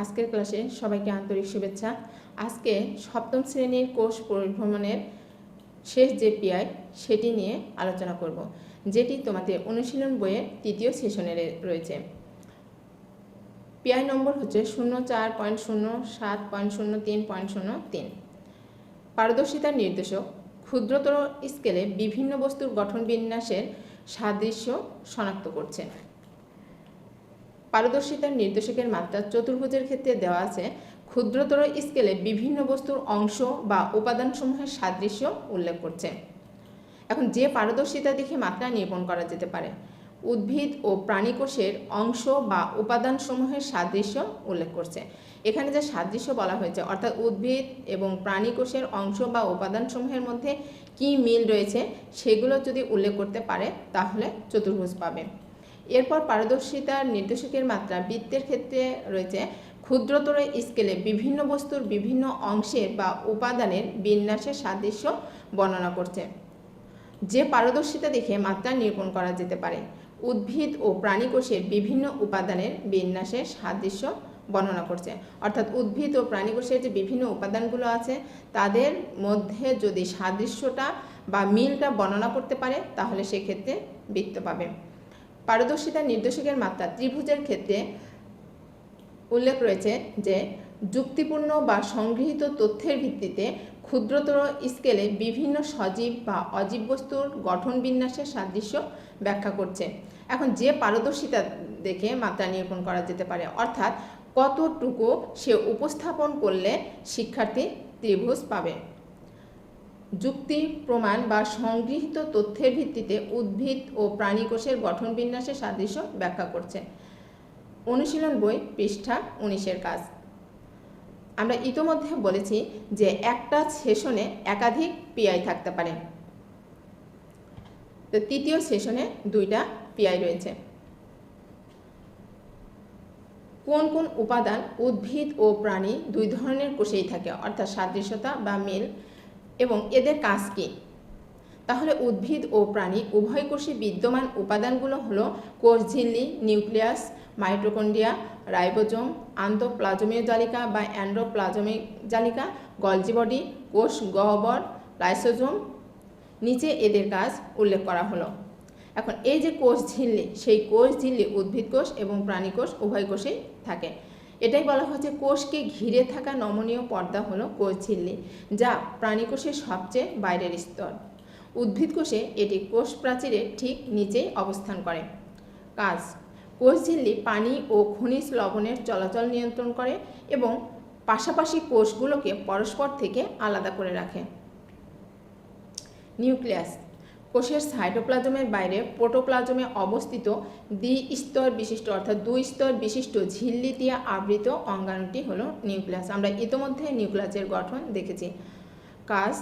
আজকের ক্লাসে সবাইকে আন্তরিক শুভেচ্ছা। আজকে সপ্তম শ্রেণির কোষ পরিভ্রমণের শেষ যে পিআই সেটি নিয়ে আলোচনা করব, যেটি তোমাদের অনুশীলন বইয়ের তৃতীয় সেশনে রয়েছে। পিআই নম্বর হচ্ছে শূন্য চার পয়েন্ট শূন্য, সাত পয়েন্ট শূন্য, তিন পয়েন্ট শূন্য, তিন। পারদর্শিতার নির্দেশক ক্ষুদ্রতর স্কেলে বিভিন্ন বস্তুর গঠন বিন্যাসের সাদৃশ্য শনাক্ত করছে। পারদর্শিতার নির্দেশকের মাত্রা চতুর্ভুজের ক্ষেত্রে দেওয়া আছে। ক্ষুদ্রতর স্কেলে বিভিন্ন বস্তুর অংশ বা উপাদানসমূহের সাদৃশ্য উল্লেখ করছে। এখন যে পারদর্শিতা দেখে মাত্রা নিরূপণ করা যেতে পারে, উদ্ভিদ ও প্রাণীকোষের অংশ বা উপাদানসমূহের সাদৃশ্য উল্লেখ করছে। এখানে যে সাদৃশ্য বলা হয়েছে, অর্থাৎ উদ্ভিদ এবং প্রাণীকোষের অংশ বা উপাদানসমূহের মধ্যে কি মিল রয়েছে, সেগুলো যদি উল্লেখ করতে পারে, তাহলে চতুর্ভুজ পাবে। এরপর পারদর্শিতার নির্দেশকের মাত্রা বৃত্তের ক্ষেত্রে রয়েছে। ক্ষুদ্রতর স্কেলে বিভিন্ন বস্তুর বিভিন্ন অংশের বা উপাদানের বিন্যাসের সাদৃশ্য বর্ণনা করছে। যে পারদর্শিতা দেখে মাত্রা নিরূপণ করা যেতে পারে। উদ্ভিদ ও প্রাণীকোষের বিভিন্ন উপাদানের বিন্যাসের সাদৃশ্য বর্ণনা করছে। অর্থাৎ উদ্ভিদ ও প্রাণীকোষের যে বিভিন্ন উপাদানগুলো আছে, তাদের মধ্যে যদি সাদৃশ্যটা বা মিলটা বর্ণনা করতে পারে, তাহলে সেক্ষেত্রে বৃত্ত পাবে। পারদর্শিতা নির্দেশকের মাত্রা ত্রিভুজের ক্ষেত্রে উল্লেখ রয়েছে যে, যুক্তিপূর্ণ বা সংগৃহীত তথ্যের ভিত্তিতে ক্ষুদ্রতর স্কেলে বিভিন্ন সজীব বা অজীব বস্তুর গঠন বিন্যাসের সাদৃশ্য ব্যাখ্যা করছে। এখন যে পারদর্শিতা দেখে মাত্রা নিরূপণ করা যেতে পারে, অর্থাৎ কতটুকু সে উপস্থাপন করলে শিক্ষার্থী ত্রিভুজ পাবে? যুক্তি, প্রমাণ বা সংগৃহীত তথ্যের ভিত্তিতে উদ্ভিদ ও প্রাণীকোষের গঠন বিন্যাসের সাদৃশ্য ব্যাখ্যা করছে। অনুশীলন বই, পৃষ্ঠা উনিশের কাজ। আমরা ইতোমধ্যে বলেছি যে একটা সেশনে একাধিক পিআই থাকতে পারে। তো তৃতীয় সেশনে দুইটা পিআই রয়েছে। কোন কোন উপাদান উদ্ভিদ ও প্রাণী দুই ধরনের কোষেই থাকে? অর্থাৎ সাদৃশ্যতা বা মিল। এবং এদের কাজ কী? তাহলে উদ্ভিদ ও প্রাণী উভয় কোষে বিদ্যমান উপাদানগুলো হলো কোষ ঝিল্লি নিউক্লিয়াস, মাইটোকন্ড্রিয়া, রাইবোজোম, আন্তঃপ্লাজমীয় জালিকা বা অ্যান্ড্রোপ্লাজমিক জালিকা, গলজি বডি, কোষ গহ্বর লাইসোজোম নিচে এদের কাজ উল্লেখ করা হলো। এখন এই যে কোষ ঝিল্লি সেই কোষ ঝিল্লি উদ্ভিদ কোষ এবং প্রাণী কোষ উভয় কোষেই থাকে। এটাই বলা হচ্ছে কোষকে ঘিরে থাকা নমনীয় পর্দা হলো কোষ ঝিল্লি, যা প্রাণীকোষের সবচেয়ে বাইরের স্তর। উদ্ভিদ কোষে এটি কোষ প্রাচীরের ঠিক নিচেই অবস্থান করে। কাজ, কোষ ঝিল্লি পানি ও খনিজ লবণের চলাচল নিয়ন্ত্রণ করে এবং পাশাপাশি কোষগুলোকে পরস্পর থেকে আলাদা করে রাখে। নিউক্লিয়াস কোষের সাইটোপ্লাজমের বাইরে প্রোটোপ্লাজমে অবস্থিত দ্বি স্তর বিশিষ্ট অর্থাৎ দুই স্তর বিশিষ্ট ঝিল্লি দিয়ে আবৃত অঙ্গাণুটি হলো নিউক্লিয়াস। আমরা ইতোমধ্যে নিউক্লিয়াসের গঠন দেখেছি। কাজ,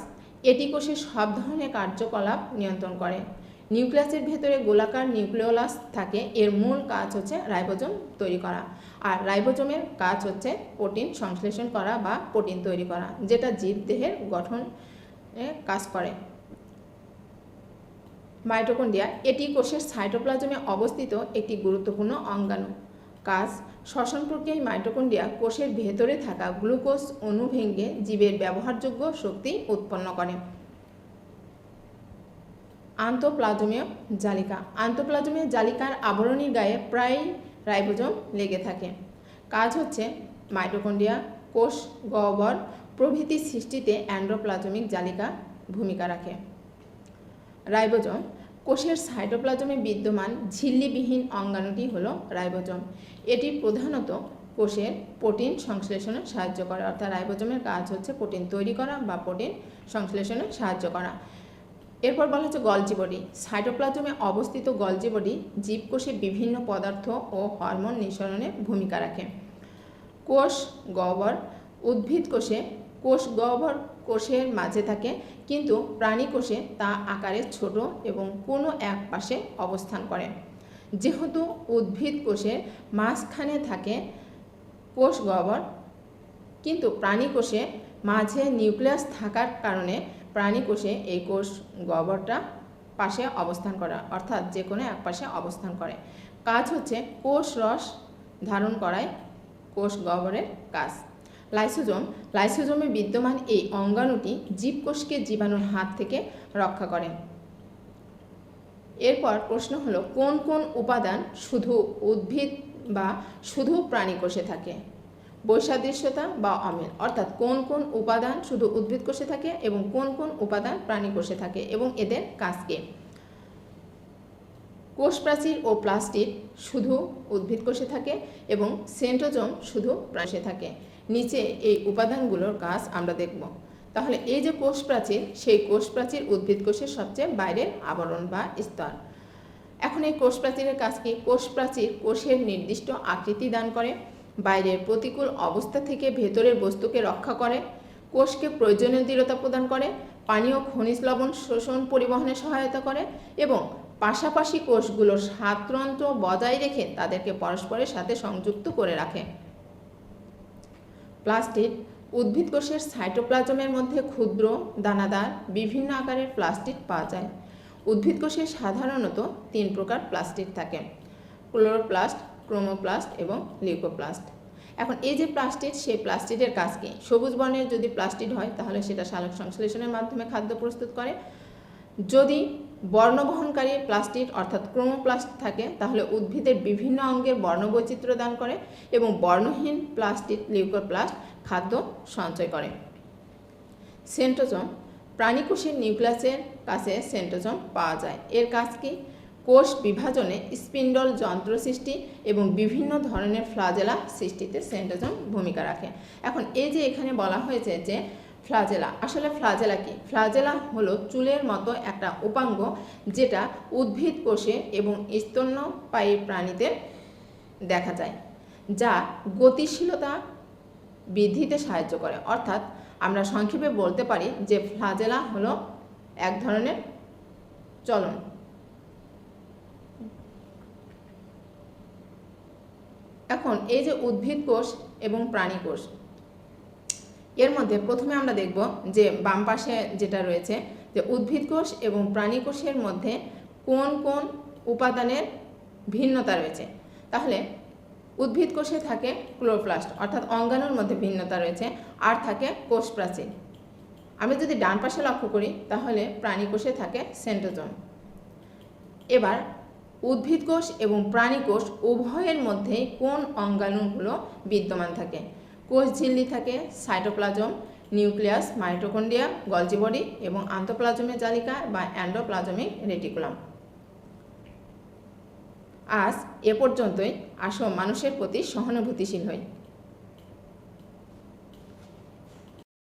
এটি কোষের সব ধরনের কার্যকলাপ নিয়ন্ত্রণ করে। নিউক্লিয়াসের ভেতরে গোলাকার নিউক্লিওলাস থাকে, এর মূল কাজ হচ্ছে রাইবোজোম তৈরি করা। আর রাইবোজোমের কাজ হচ্ছে প্রোটিন সংশ্লেষণ করা বা প্রোটিন তৈরি করা, যেটা জীবদেহের গঠন কাজ করে। মাইটোকন্ড্রিয়া, এটি কোষের সাইটোপ্লাজমে অবস্থিত একটি গুরুত্বপূর্ণ অঙ্গাণু। কাজ, শ্বসন প্রক্রিয়ায় মাইটোকন্ড্রিয়া কোষের ভেতরে থাকা গ্লুকোজ অণু ভেঙে জীবের ব্যবহারযোগ্য শক্তি উৎপন্ন করে। আন্তঃপ্লাজমীয় জালিকা। আন্তঃপ্লাজমীয় জালিকার আবরণীর গায়ে প্রায় রাইবোজোম লেগে থাকে। কাজ হচ্ছে মাইটোকন্ড্রিয়া কোষ গহ্বর প্রভৃতি সৃষ্টিতে অ্যান্ড্রোপ্লাজমিক জালিকা ভূমিকা রাখে। রাইবোজোম কোষের সাইটোপ্লাজমে বিদ্যমান ঝিল্লিবিহীন অঙ্গাণুটি হল রাইবোজম। এটি প্রধানত কোষের প্রোটিন সংশ্লেষণে সাহায্য করে, অর্থাৎ রাইবোজমের কাজ হচ্ছে প্রোটিন তৈরি করা বা প্রোটিন সংশ্লেষণে সাহায্য করা। এরপর বলা হচ্ছে গলজি বডি সাইটোপ্লাজমে অবস্থিত গলজি বডি জীবকোষে বিভিন্ন পদার্থ ও হরমোন নিঃসরণে ভূমিকা রাখে। কোষ, গহ্বর, উদ্ভিদ কোষে কোষ গহ্বর কোষের মাঝে থাকে, কিন্তু প্রাণী কোষে তা আকারে ছোট এবং কোনো এক পাশে অবস্থান করে। যেহেতু উদ্ভিদ কোষের মাঝখানে থাকে কোষ গহ্বর, কিন্তু প্রাণী কোষে মাঝে নিউক্লিয়াস থাকার কারণে প্রাণী কোষে এই কোষ গহ্বরটা পাশে অবস্থান করা, অর্থাৎ যে কোনো এক পাশে অবস্থান করে। কাজ হচ্ছে কোষ রস ধারণ করায় কোষ গহ্বরের কাজ। লাইসোজোম লাইসোজোমে বিদ্যমান এই অঙ্গাণুটি জীবকোষকে জীবাণুর হাত থেকে রক্ষা করে। এরপর প্রশ্ন হলো, কোন কোন উপাদান শুধু উদ্ভিদ বা শুধু প্রাণী কোষে থাকে? বৈসাদৃশ্যতা বা অমিল, অর্থাৎ কোন কোন উপাদান শুধু উদ্ভিদ কোষে থাকে এবং কোন কোন উপাদান প্রাণী কোষে থাকে এবং এদের কাজ কি? কোষ প্রাচীর ও প্লাস্টিক শুধু উদ্ভিদ কোষে থাকে এবং সেন্ট্রোজোম শুধু প্রাণীতে থাকে। নিচে এই উপাদানগুলোর কাজ আমরা দেখব। তাহলে এই যে কোষ প্রাচীর সেই কোষ প্রাচীর উদ্ভিদ কোষের সবচেয়ে বাইরের আবরণ বা স্তর। এখন এই কোষ প্রাচীরের কাজ কি? কোষ প্রাচীর কোষের নির্দিষ্ট আকৃতি দান করে, বাইরের প্রতিকূল অবস্থা থেকে ভেতরের বস্তুকে রক্ষা করে, কোষকে প্রয়োজনীয় দৃঢ়তা প্রদান করে, পানীয় খনিজ লবণ শোষণ পরিবহনে সহায়তা করে এবং পাশাপাশি কোষগুলোর স্বাতন্ত্র বজায় রেখে তাদেরকে পরস্পরের সাথে সংযুক্ত করে রাখে। প্লাস্টিড, উদ্ভিদ কোষের সাইটোপ্লাজমের মধ্যে ক্ষুদ্র, দানাদার, বিভিন্ন আকারের প্লাস্টিক পাওয়া যায়। উদ্ভিদ কোষে সাধারণত তিন প্রকার প্লাস্টিক থাকে। ক্লোরোপ্লাস্ট, ক্রোমোপ্লাস্ট এবং লিউকোপ্লাস্ট। এখন এই যে প্লাস্টিক সেই প্লাস্টিকের কাজ কি? সবুজ বর্ণের যদি প্লাস্টিড হয়, তাহলে সেটা সালোক সংশ্লেষণের মাধ্যমে খাদ্য প্রস্তুত করে। যদি বর্ণবহনকারী প্লাস্টিক অর্থাৎ ক্রোমোপ্লাস্ট থাকে, তাহলে উদ্ভিদের বিভিন্ন অঙ্গের বর্ণবৈচিত্র্য দান করে এবং বর্ণহীন প্লাস্টিক লিউকোপ্লাস্ট খাদ্য সঞ্চয় করে। সেন্ট্রোজম, প্রাণীকোষের নিউক্লিয়াসের কাছে সেন্ট্রোজম পাওয়া যায়। এর কাজ কি? কোষ বিভাজনে স্পিন্ডল যন্ত্র সৃষ্টি এবং বিভিন্ন ধরনের ফ্লাজেলা সৃষ্টিতে সেন্ট্রোজম ভূমিকা রাখে। এখন এই যে এখানে বলা হয়েছে যে ফ্লাজেলা। আসলে ফ্লাজেলা কি? ফ্লাজেলা হলো চুলের মতো একটা উপাঙ্গ যেটা উদ্ভিদ কোষে এবং স্তন্যপায়ী প্রাণীতে দেখা যায়, যা গতিশীলতা বৃদ্ধিতে সাহায্য করে। অর্থাৎ আমরা সংক্ষেপে বলতে পারি যে ফ্লাজেলা হলো এক ধরনের চলন। এখন এই যে উদ্ভিদ কোষ এবং প্রাণী কোষ এর মধ্যে প্রথমে আমরা দেখব যে বাম পাশে যেটা রয়েছে যে উদ্ভিদ কোষ এবং প্রাণী কোষের মধ্যে কোন কোন উপাদানের ভিন্নতা রয়েছে। তাহলে উদ্ভিদ কোষে থাকে ক্লোরোপ্লাস্ট, অর্থাৎ অঙ্গাণুর মধ্যে ভিন্নতা রয়েছে আর থাকে কোষ প্রাচীর আমি যদি ডান পাশে লক্ষ্য করি, তাহলে প্রাণী কোষে থাকে সেন্ট্রোজোম। এবার উদ্ভিদ কোষ এবং প্রাণী কোষ উভয়ের মধ্যেই কোন অঙ্গাণুগুলো বিদ্যমান থাকে? কোষ ঝিল্লি থাকে cytoplasm, nucleus mitochondria Golgi body এবং আন্তঃপ্লাজমের জালিকা বা অ্যান্ডোপ্লাজমিক রেটিকুলাম। আজ এ পর্যন্তই। আসো মানুষের প্রতি সহানুভূতিশীল হই।